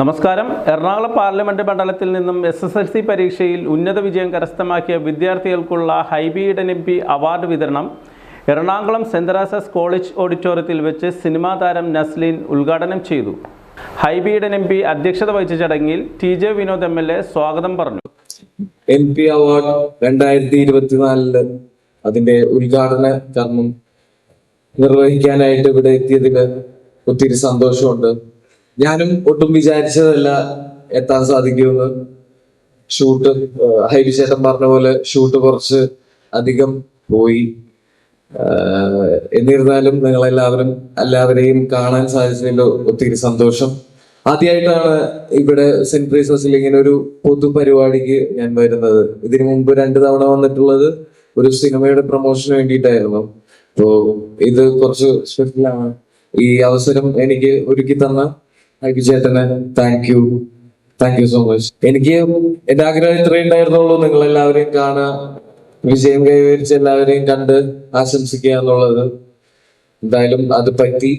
നമസ്കാരം. എറണാകുളം പാർലമെന്റ് മണ്ഡലത്തിൽ നിന്നും എസ് എസ് എൽ സി പരീക്ഷയിൽ ഉന്നത വിജയം കരസ്ഥമാക്കിയ വിദ്യാർത്ഥികൾക്കുള്ള ഹൈബീഡൻ എം പി അവാർഡ് വിതരണം എറണാകുളം സെന്റ് ആസസ് കോളേജ് ഓഡിറ്റോറിയത്തിൽ വെച്ച് സിനിമാ താരം നസ്ലീൻ ഉദ്ഘാടനം ചെയ്തു. ഹൈബീഡൻ എം പി അധ്യക്ഷത വഹിച്ച ചടങ്ങിൽ T J Vinod M L A സ്വാഗതം പറഞ്ഞു. എം പി അവാർഡ് രണ്ടായിരത്തി ഇരുപത്തിനാലിൽ അതിന്റെ ഉദ്ഘാടന കർമ്മം നിർവഹിക്കാനായിട്ട് ഇവിടെ എത്തിയതിന് ഒത്തിരി സന്തോഷമുണ്ട്. ഞാനും ഒട്ടും വിചാരിച്ചതല്ല എത്താൻ സാധിക്കുമെന്ന്. ഷൂട്ട് ഹൈബി ചേട്ടൻ പറഞ്ഞ പോലെ ഷൂട്ട് കുറച്ച് അധികം പോയി. എന്നിരുന്നാലും നിങ്ങളെല്ലാവരും എല്ലാവരെയും കാണാൻ സാധിച്ചതിൽ ഒത്തിരി സന്തോഷം. ആദ്യമായിട്ടാണ് ഇവിടെ സെന്റ് ട്രീസസിൽ ഇങ്ങനെ ഒരു പൊതുപരിപാടിക്ക് ഞാൻ വരുന്നത്. ഇതിനു മുമ്പ് രണ്ടു തവണ വന്നിട്ടുള്ളത് ഒരു സിനിമയുടെ പ്രൊമോഷന് വേണ്ടിയിട്ടായിരുന്നു. അപ്പോ ഇത് കുറച്ച് സ്പെഷ്യലാണ് ഈ അവസരം എനിക്ക് ഒരുക്കി തന്ന ഹൈബി ചേട്ടന് thank you thank you so much എനിക്ക് എന്റെ ആഗ്രഹം ഇത്രയും ഉണ്ടായിരുന്നുള്ളൂ. നിങ്ങൾ എല്ലാവരെയും കാണുക വിജയം കൈവരിച്ച് എല്ലാവരെയും കണ്ട് ആശംസിക്കുക എന്നുള്ളത്. എന്തായാലും അത് പറ്റി.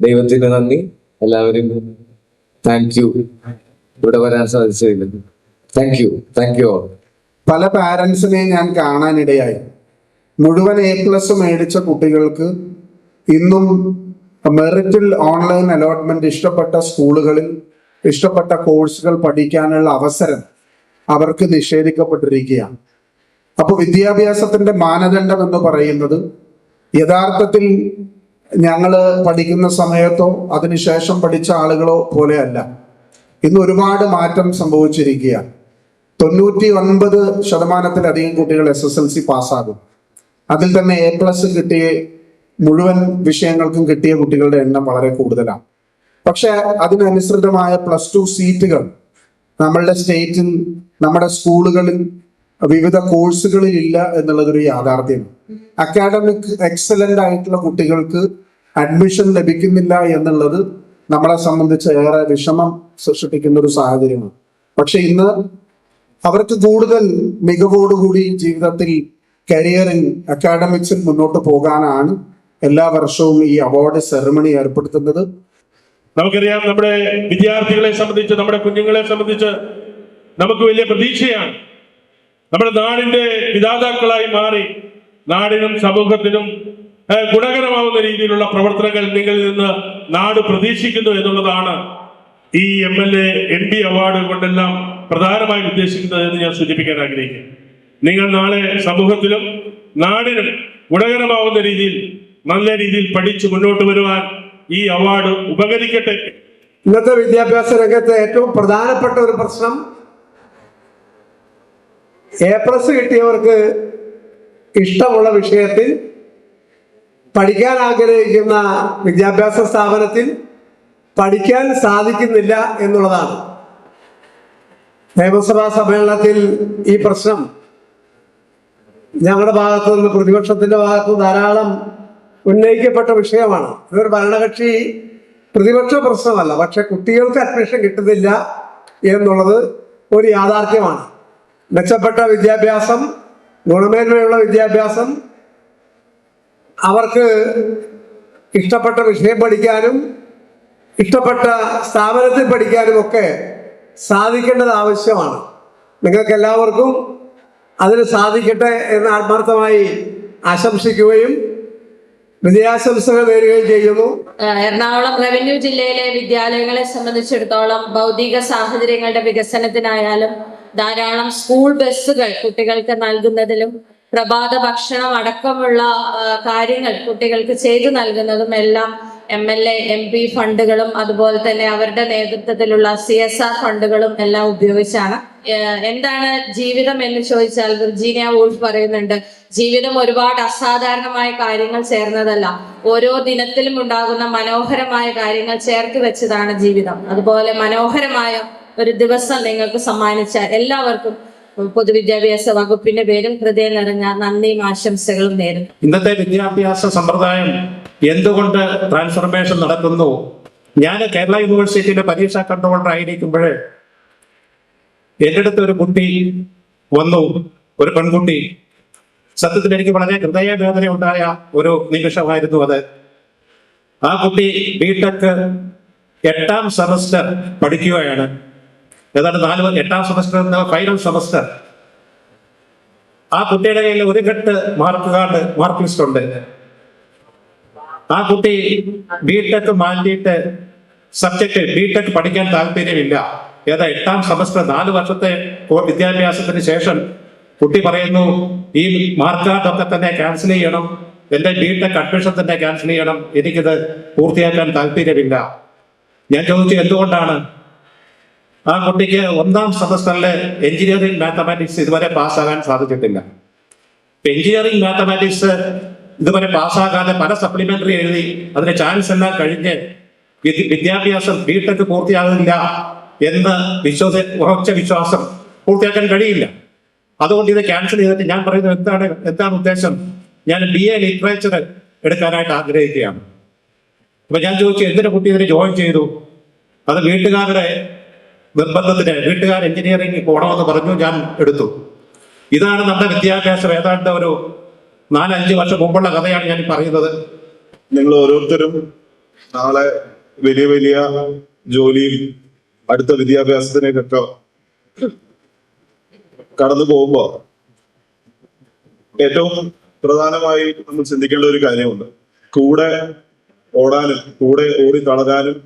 ദൈവത്തിന് നന്ദി. എല്ലാവരും താങ്ക് യു ഇവിടെ വരാൻ സാധിച്ചതിൽ. Thank you thank you all പല പാരൻസിനെ ഞാൻ കാണാനിടയായി. മുഴുവൻ എ പ്ലസ് മേടിച്ച കുട്ടികൾക്ക് ഇന്നും മെറിറ്റിൽ ഓൺലൈൻ അലോട്ട്മെന്റ് ഇഷ്ടപ്പെട്ട സ്കൂളുകളിൽ ഇഷ്ടപ്പെട്ട കോഴ്സുകൾ പഠിക്കാനുള്ള അവസരം അവർക്ക് നിഷേധിക്കപ്പെട്ടിരിക്കുകയാണ്. അപ്പോൾ വിദ്യാഭ്യാസത്തിന്റെ മാനദണ്ഡം എന്ന് പറയുന്നത് യഥാർത്ഥത്തിൽ ഞങ്ങൾ പഠിക്കുന്ന സമയത്തോ അതിനുശേഷം പഠിച്ച ആളുകളോ പോലെയല്ല ഇന്ന് ഒരുപാട് മാറ്റം സംഭവിച്ചിരിക്കുകയാണ്. തൊണ്ണൂറ്റി ഒൻപത് ശതമാനത്തിലധികം കുട്ടികൾ എസ് എസ് എൽ സി പാസ്സാകും അതിൽ തന്നെ എ പ്ലസ് കിട്ടിയ മുഴുവൻ വിഷയങ്ങൾക്കും കിട്ടിയ കുട്ടികളുടെ എണ്ണം വളരെ കൂടുതലാണ്. പക്ഷെ അതിനനുസൃതമായ പ്ലസ് ടു സീറ്റുകൾ നമ്മളുടെ സ്റ്റേറ്റിൽ നമ്മുടെ സ്കൂളുകളിൽ വിവിധ കോഴ്സുകളിൽ ഇല്ല എന്നുള്ളതൊരു യാഥാർത്ഥ്യമാണ്. അക്കാഡമിക് എക്സലന്റ് ആയിട്ടുള്ള കുട്ടികൾക്ക് അഡ്മിഷൻ ലഭിക്കുന്നില്ല എന്നുള്ളത് നമ്മളെ സംബന്ധിച്ച് ഏറെ വിഷമം സൃഷ്ടിക്കുന്ന ഒരു സാഹചര്യമാണ്. പക്ഷെ ഇന്ന് അവർക്ക് കൂടുതൽ മികവോടുകൂടി ജീവിതത്തിൽ കരിയറിൽ അക്കാഡമിക്സിൽ മുന്നോട്ട് പോകാനാണ് എല്ലാ വർഷവും ഈ അവാർഡ് സെറമണി ഏർപ്പെടുത്തുന്നത്. നമുക്കറിയാം നമ്മുടെ വിദ്യാർത്ഥികളെ സംബന്ധിച്ച് നമ്മുടെ കുഞ്ഞുങ്ങളെ സംബന്ധിച്ച് നമുക്ക് വലിയ പ്രതീക്ഷയാണ്. നമ്മുടെ നാടിന്റെ പിതാതാക്കളായി മാറി നാടിനും സമൂഹത്തിനും ഗുണകരമാവുന്ന രീതിയിലുള്ള പ്രവർത്തനങ്ങൾ നിങ്ങളിൽ നിന്ന് നാട് പ്രതീക്ഷിക്കുന്നു എന്നുള്ളതാണ് ഈ M L A M P award കൊണ്ടെല്ലാം പ്രധാനമായും ഉദ്ദേശിക്കുന്നത് എന്ന് ഞാൻ സൂചിപ്പിക്കാൻ ആഗ്രഹിക്കുന്നു. നിങ്ങൾ നാളെ സമൂഹത്തിലും നാടിനും ഗുണകരമാവുന്ന രീതിയിൽ നല്ല രീതിയിൽ പഠിച്ചു മുന്നോട്ട് വരുവാൻ ഈ അവാർഡ് ഉപകരിക്കട്ടെ. ഇന്നത്തെ വിദ്യാഭ്യാസ രംഗത്തെ ഏറ്റവും പ്രധാനപ്പെട്ട ഒരു പ്രശ്നം എ പ്ലസ് കിട്ടിയവർക്ക് ഇഷ്ടമുള്ള വിഷയത്തിൽ പഠിക്കാൻ ആഗ്രഹിക്കുന്ന വിദ്യാഭ്യാസ സ്ഥാപനത്തിൽ പഠിക്കാൻ സാധിക്കുന്നില്ല എന്നുള്ളതാണ്. നിയമസഭാ സമ്മേളനത്തിൽ ഈ പ്രശ്നം ഞങ്ങളുടെ ഭാഗത്തു നിന്ന് പ്രതിപക്ഷത്തിന്റെ ഭാഗത്ത് ധാരാളം ഉന്നയിക്കപ്പെട്ട വിഷയമാണ്. ഇതൊരു ഭരണകക്ഷി പ്രതിപക്ഷ പ്രശ്നമല്ല. പക്ഷെ കുട്ടികൾക്ക് അഡ്മിഷൻ കിട്ടുന്നില്ല എന്നുള്ളത് ഒരു യാഥാർത്ഥ്യമാണ്. മെച്ചപ്പെട്ട വിദ്യാഭ്യാസം ഗുണമേന്മയുള്ള വിദ്യാഭ്യാസം അവർക്ക് ഇഷ്ടപ്പെട്ട വിഷയം പഠിക്കാനും ഇഷ്ടപ്പെട്ട സ്ഥാപനത്തിൽ പഠിക്കാനും ഒക്കെ സാധിക്കേണ്ടത് ആവശ്യമാണ്. നിങ്ങൾക്ക് എല്ലാവർക്കും അതിന് സാധിക്കട്ടെ എന്ന് ആത്മാർത്ഥമായി ആശംസിക്കുകയും വിജയാശംസകൾ നേരുകയും ചെയ്യുന്നു. എറണാകുളം റവന്യൂ ജില്ലയിലെ വിദ്യാലയങ്ങളെ സംബന്ധിച്ചിടത്തോളം ഭൗതിക സാഹചര്യങ്ങളുടെ വികസനത്തിനായാലും ധാരാളം സ്കൂൾ ബസ്സുകൾ കുട്ടികൾക്ക് നൽകുന്നതിലും പ്രഭാത ഭക്ഷണം അടക്കമുള്ള കാര്യങ്ങൾ കുട്ടികൾക്ക് ചെയ്തു നൽകുന്നതും എല്ലാം M L A M P ഫണ്ടുകളും അതുപോലെ തന്നെ അവരുടെ നേതൃത്വത്തിലുള്ള സി എസ് ആർ ഫണ്ടുകളും എല്ലാം ഉപയോഗിച്ചാണ്. എന്താണ് ജീവിതം എന്ന് ചോദിച്ചാൽ വിർജീനിയ വൂൾഫ് പറയുന്നുണ്ട് ജീവിതം ഒരുപാട് അസാധാരണമായ കാര്യങ്ങൾ ചേർന്നതല്ല. ഓരോ ദിനത്തിലും ഉണ്ടാകുന്ന മനോഹരമായ കാര്യങ്ങൾ ചേർത്ത് വെച്ചതാണ് ജീവിതം. അതുപോലെ മനോഹരമായ ഒരു ദിവസം നിങ്ങൾക്ക് സമ്മാനിച്ച എല്ലാവർക്കും പൊതുവിദ്യാഭ്യാസ വകുപ്പിന്റെ പേരും ഹൃദയം നിറഞ്ഞ നന്ദിയും ആശംസകളും നേരുന്നു. ഇന്നത്തെ വിദ്യാഭ്യാസ സമ്പ്രദായം എന്തുകൊണ്ട് ട്രാൻസ്ഫർമേഷൻ നടക്കുന്നു? ഞാൻ കേരള യൂണിവേഴ്സിറ്റിയിലെ പരീക്ഷാ കൺട്രോളർ ആയിരിക്കുമ്പോൾ എന്റെ അടുത്ത് ഒരു കുട്ടി വന്നു ഒരു പെൺകുട്ടി. സത്യത്തിൽ എനിക്ക് വളരെ ഹൃദയവേദന ഉണ്ടായ ഒരു നിമിഷമായിരുന്നു അത്. ആ കുട്ടി ബിടെക് എട്ടാം സെമസ്റ്റർ പഠിക്കുകയാണ്. ഏതാണ്ട് നാല് എട്ടാം സെമസ്റ്റർ ഫൈനൽ സെമസ്റ്റർ ആ കുട്ടിയുടെ കയ്യിൽ ഒരു കെട്ട് മാർക്ക് കാർഡ് മാർക്ക് ലിസ്റ്റ് ഉണ്ട്. ആ കുട്ടി ബി ടെക് മാറ്റിയിട്ട് സബ്ജക്ട് ബി ടെക് പഠിക്കാൻ താല്പര്യമില്ല. ഏതാ എട്ടാം സെമസ്റ്റർ നാല് വർഷത്തെ വിദ്യാഭ്യാസത്തിന് ശേഷം കുട്ടി പറയുന്നു ഈ മാർക്ക് കാർഡൊക്കെ തന്നെ ക്യാൻസൽ ചെയ്യണം. എന്റെ ബിടെക് അഡ്മിഷൻ തന്നെ ക്യാൻസൽ ചെയ്യണം. എനിക്കിത് പൂർത്തിയാക്കാൻ താല്പര്യമില്ല. ഞാൻ ചോദിച്ചു എന്തുകൊണ്ടാണ്? ആ കുട്ടിക്ക് ഒന്നാം സെമസ്റ്ററിലെ എഞ്ചിനീയറിംഗ് മാത്തമാറ്റിക്സ് ഇതുവരെ പാസ്സാകാൻ സാധിച്ചിട്ടില്ല. എഞ്ചിനീയറിംഗ് മാത്തമാറ്റിക്സ് ഇതുവരെ പാസ്സാകാതെ പല സപ്ലിമെന്ററി എഴുതി അതിന് ചാൻസ് എല്ലാം കഴിഞ്ഞ് വിദ്യ- വിദ്യാഭ്യാസം ബിടെക് പൂർത്തിയാകുന്നില്ല എന്ന് വിശ്വസ ഉറച്ച വിശ്വാസം പൂർത്തിയാക്കാൻ കഴിയില്ല. അതുകൊണ്ട് ഇത് ക്യാൻസൽ ചെയ്തിട്ട് ഞാൻ പറയുന്നത് എന്താണ് എന്താണ് ഉദ്ദേശം? ഞാൻ ബി എ ലിറ്ററേച്ചർ എടുക്കാനായിട്ട് ആഗ്രഹിക്കുകയാണ്. അപ്പൊ ഞാൻ ചോദിച്ചു എന്തിനു കുട്ടി ഇതിന് ജോയിൻ ചെയ്തു? അത് വീട്ടുകാരുടെ നിർബന്ധത്തിന് വീട്ടുകാർ എഞ്ചിനീയറിംഗ് പോകണമെന്ന് പറഞ്ഞു ഞാൻ എടുത്തു. ഇതാണ് നമ്മുടെ വിദ്യാഭ്യാസം ഏതാണ്ട് ഒരു നാലഞ്ച് വർഷം മുമ്പുള്ള കഥയാണ് ഞാൻ പറയുന്നത്. നിങ്ങൾ ഓരോരുത്തരും നാളെ വലിയ വലിയ ജോലിയും അടുത്ത വിദ്യാഭ്യാസത്തിനേക്കൊക്കെ കടന്നു പോകുമ്പോ ഏറ്റവും പ്രധാനമായി നമ്മൾ ചിന്തിക്കേണ്ട ഒരു കാര്യമുണ്ട്. കൂടെ ഓടാനും കൂടെ ഓടി തളരാനും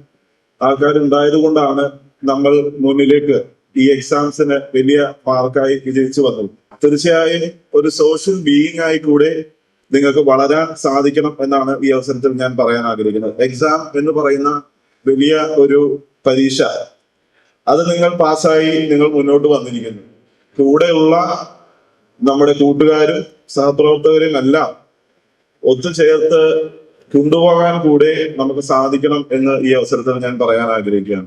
ആൾക്കാരുണ്ടായത് കൊണ്ടാണ് നമ്മൾ മുന്നിലേക്ക് ഈ എക്സാംസിന് വലിയ മാർക്കായി വിജയിച്ചു വന്നത് തീർച്ചയായും ഒരു സോഷ്യൽ ബീയിങ് ആയി കൂടെ നിങ്ങൾക്ക് വളരാൻ സാധിക്കണം എന്നാണ് ഈ അവസരത്തിൽ ഞാൻ പറയാൻ ആഗ്രഹിക്കുന്നത്. എക്സാം എന്ന് പറയുന്ന വലിയ ഒരു പരീക്ഷ. അത് നിങ്ങൾ പാസ്സായി നിങ്ങൾ മുന്നോട്ട് വന്നിരിക്കുന്നു. കൂടെയുള്ള നമ്മുടെ കൂട്ടുകാരും സഹപ്രവർത്തകരും എല്ലാം ഒത്തുചേർത്ത് കൊണ്ടുപോകാൻ കൂടെ നമുക്ക് സാധിക്കണം എന്ന് ഈ അവസരത്തിൽ ഞാൻ പറയാൻ ആഗ്രഹിക്കുകയാണ്.